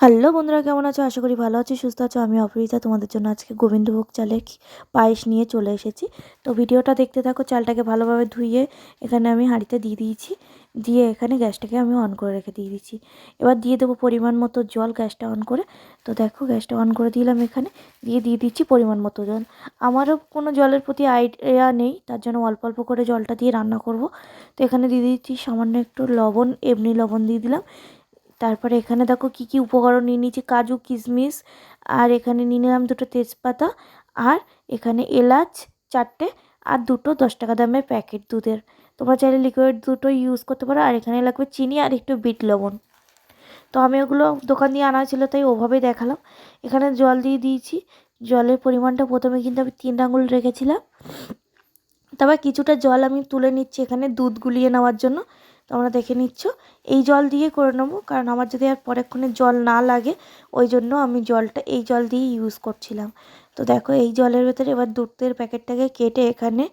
Hello বন্ধুরা, কেমন আছো? আশা করি ভালো আছো, সুস্থ আছো। আমি অপরিতা তোমাদের জন্য আজকে গোবিন্দভোগ চালের পায়েস নিয়ে চলে এসেছি। তো ভিডিওটা দেখতে থাকো, চালটাকে ভালোভাবে ধুয়ে এখানে আমি হাঁড়িতে দিয়ে দিয়েছি। দিয়ে এখানে গ্যাসটাকে আমি অন করে রেখে দিয়ে দিচ্ছি এবার দিয়ে দেবো পরিমাণ মতো জল গ্যাসটা অন করে। তো দেখো, গ্যাসটা অন করে দিলাম এখানে। দিয়ে দিয়ে দিচ্ছি পরিমাণ মতো জল। আমারও কোনো জলের প্রতি আইডিয়া নেই, তার জন্য অল্প অল্প করে জলটা দিয়ে রান্না করব। তো এখানে দিয়ে দিচ্ছি সামান্য একটু লবণ, এমনি লবণ দিয়ে দিলাম। তারপরে এখানে দেখো কি কি উপকরণ নিয়ে নিয়েছি, কাজু, কিশমিশ, আর এখানে নিয়ে নিলাম দুটো তেজপাতা, আর এখানে এলাচ চারটে, আর দুটো দশ টাকা দামের প্যাকেট দুধের। তোমরা চাইলে লিকুইড দুটো ইউজ করতে পারো, আর এখানে লাগবে চিনি আর একটু বিট লবণ। তো আমি ওগুলো দোকান দিয়ে আনা ছিল, তাই ওভাবেই দেখালাম। এখানে জল দিয়ে দিয়েছি, জলের পরিমাণটা প্রথমে কিন্তু আমি তিন আঙুল রেখেছিলাম। তারপর কিছুটা জল আমি তুলে নিচ্ছি এখানে দুধ গুলিয়ে নেওয়ার জন্য। তোমরা দেখে নিচ্ছ। এই জল দিয়ে করে নেব, কারণ আমার যদি আর পরেক্ষণে জল না লাগে, ওই জন্য আমি জলটা এই জল দিয়েই ইউজ করছিলাম। তো দেখো, এই জলের ভেতরে এবার দুধের প্যাকেটটাকে কেটে এখানে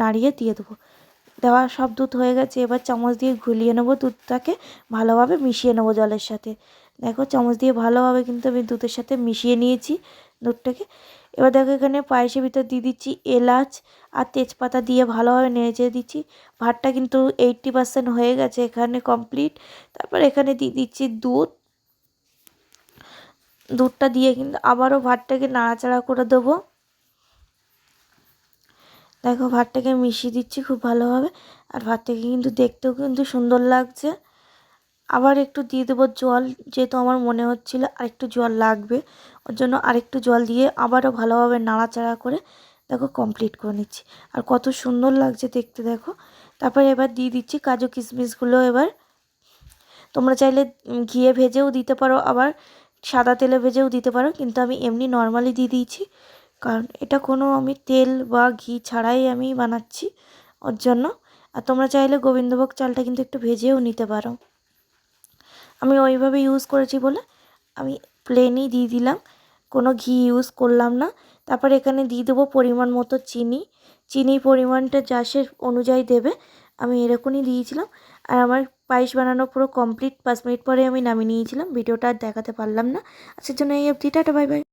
নাড়িয়ে দিয়ে দেবো। দেওয়া সব দুধ হয়ে গেছে, এবার চামচ দিয়ে ঘুলিয়ে নেব দুধটাকে, ভালোভাবে মিশিয়ে নেব জলের সাথে। দেখো, চামচ দিয়ে ভালোভাবে কিন্তু আমি দুধের সাথে মিশিয়ে নিয়েছি। দুধটাকে এবার দেখো এখানে পায়েসের ভিতর দিয়ে দিচ্ছি এলাচ আর তেজপাতা দিয়ে ভালোভাবে নেড়ে দিচ্ছি। ভাতটা কিন্তু এইট্টি পার্সেন্ট হয়ে গেছে এখানে কমপ্লিট তারপর এখানে দিয়ে দিচ্ছি দুধ। দুধটা দিয়ে কিন্তু আবারও ভাতটাকে নাড়াচাড়া করে দেবো। দেখো ভাতটাকে মিশিয়ে দিচ্ছি খুব ভালোভাবে। আর ভাতটাকে কিন্তু দেখতেও কিন্তু সুন্দর লাগছে। আবার একটু দিয়ে দেবো জল, যেহেতু আমার মনে হচ্ছিল আরেকটু জল লাগবে। ওর জন্য আরেকটু জল দিয়ে আবারও ভালোভাবে নাড়াচাড়া করে দেখো কমপ্লিট করে নিচ্ছি। আর কত সুন্দর লাগছে দেখতে দেখো। তারপরে এবার দিয়ে দিচ্ছি কাজু কিশমিশগুলো এবার। তোমরা চাইলে ঘিয়ে ভেজেও দিতে পারো, আবার সাদা তেলে ভেজেও দিতে পারো, কিন্তু আমি এমনি নর্মালি দিয়ে দিয়েছি। কারণ এটা কোনো আমি তেল বা ঘি ছাড়াই আমি বানাচ্ছি ওর জন্য। আর তোমরা চাইলে গোবিন্দভোগ চালটা কিন্তু একটু ভেজেও নিতে পারো। আমি ওইভাবে ইউজ করেছি বলে আমি প্লেনই দিয়ে দিলাম। কোনো ঘি ইউজ করলাম না। তারপর এখানে দিয়ে দেবো পরিমাণ মতো চিনি। চিনির পরিমাণটা চাষের অনুযায়ী দেবে। আমি এরকমই দিয়েছিলাম। আর আমার পায়েস বানানো পুরো কমপ্লিট পাঁচ মিনিট পরে আমি নামিয়ে নিয়েছিলাম। ভিডিওটা আর দেখাতে পারলাম না। আজকের জন্য এই অবধি। Tata bye bye